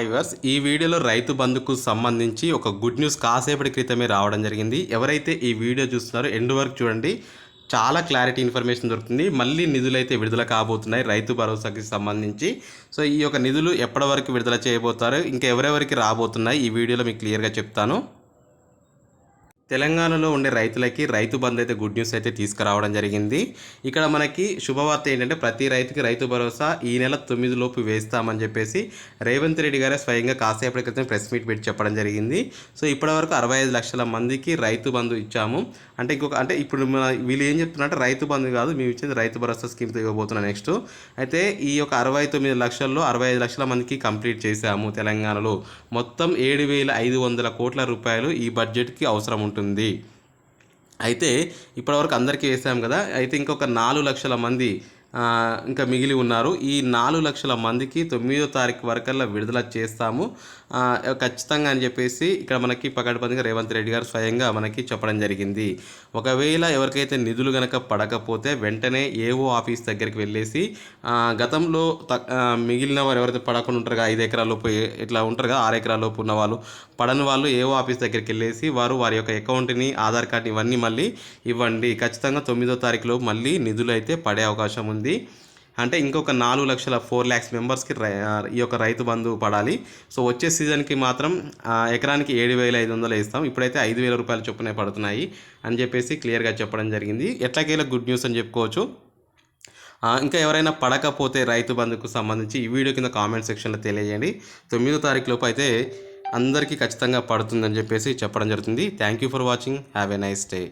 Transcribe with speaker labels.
Speaker 1: Drivers ఈ వీడియోలో రైతు బంధుకు సంబంధించి ఒక గుడ్ న్యూస్ కాసేపటి క్రితమే రావడం జరిగింది. ఎవరైతే ఈ వీడియో చూస్తున్నారో ఎండ్ వరకు చూడండి. చాలా క్లారిటీ ఇన్ఫర్మేషన్ దొరుకుతుంది. మళ్ళీ నిధులు అయితే విడుదల కాబోతున్నాయి రైతు భరోసాకి సంబంధించి. సో ఈ యొక్క నిధులు ఎప్పటి వరకు విడుదల చేయబోతారు? ఇంకా ఎవరెవరికి రాబోతున్నాయి? ఈ వీడియోలో మీకు క్లియర్గా చెప్తాను. తెలంగాణలో ఉండే రైతులకి రైతు బంధు అయితే గుడ్ న్యూస్ అయితే తీసుకురావడం జరిగింది. ఇక్కడ మనకి శుభవార్త ఏంటంటే ప్రతి రైతుకి రైతు భరోసా ఈ నెల తొమ్మిది లోపు వేస్తామని చెప్పేసి రేవంత్ రెడ్డి గారే స్వయంగా కాసేపటి క్రితం ప్రెస్ మీట్ పెట్టి చెప్పడం జరిగింది. సో ఇప్పటివరకు అరవై ఐదు లక్షల మందికి రైతు బంధు ఇచ్చాము. అంటే ఇంకొక అంటే ఇప్పుడు మన వీళ్ళు ఏం చెప్తున్నారంటే రైతు బంధు కాదు మేము ఇచ్చేది రైతు భరోసా స్కీమ్తో ఇవ్వబోతున్నాం నెక్స్ట్. అయితే ఈ యొక్క అరవై తొమ్మిది లక్షల్లో అరవై ఐదు లక్షల మందికి కంప్లీట్ చేశాము తెలంగాణలో. మొత్తం ఏడు వేల ఐదు వందల కోట్ల రూపాయలు ఈ బడ్జెట్కి అవసరం ఉంటుంది. అయితే ఇప్పటివరకు అందరికీ వేసాం కదా. అయితే ఇంకొక నాలుగు లక్షల మంది ఇంకా మిగిలి ఉన్నారు. ఈ నాలుగు లక్షల మందికి తొమ్మిదో తారీఖు వరకల్లా విడుదల చేస్తాము. ఖచ్చితంగా అని చెప్పేసి ఇక్కడ మనకి పకడ్బందీగా రేవంత్ రెడ్డి గారు స్వయంగా మనకి చెప్పడం జరిగింది. ఒకవేళ ఎవరికైతే నిధులు గనక పడకపోతే వెంటనే ఏఓ ఆఫీస్ దగ్గరికి వెళ్ళేసి గతంలో మిగిలిన వారు ఎవరైతే పడకుండా ఉంటారు ఐదు ఎకరాలలోపు ఇట్లా ఉంటారు కదా ఆరు ఎకరాలలోపు ఉన్న వాళ్ళు పడని వాళ్ళు ఏఓ ఆఫీస్ దగ్గరికి వెళ్ళేసి వారు వారి యొక్క అకౌంట్ని ఆధార్ కార్డ్ని ఇవన్నీ మళ్ళీ ఇవ్వండి. ఖచ్చితంగా తొమ్మిదో తారీఖులో మళ్ళీ నిధులు అయితే పడే అవకాశం ఉంది. అంటే ఇంకొక నాలుగు లక్షల ఫోర్ ల్యాక్స్ మెంబర్స్కి ఈ యొక్క రైతు బంధు పడాలి. సో వచ్చే సీజన్కి మాత్రం ఎకరానికి ఏడు వేల ఐదు వందలు ఇస్తాం ఇప్పుడైతే ఐదు వేల రూపాయల చొప్పున పడుతున్నాయి అని చెప్పేసి క్లియర్గా చెప్పడం జరిగింది. ఎట్లకేలా గుడ్ న్యూస్ అని చెప్పుకోవచ్చు. ఇంకా ఎవరైనా పడకపోతే రైతు బంధుకు సంబంధించి ఈ వీడియో కింద కామెంట్ సెక్షన్లో తెలియజేయండి. తొమ్మిదో తారీఖు లోపు అయితే అందరికీ ఖచ్చితంగా పడుతుందని చెప్పేసి చెప్పడం జరుగుతుంది. Thank you for watching. Have a nice day.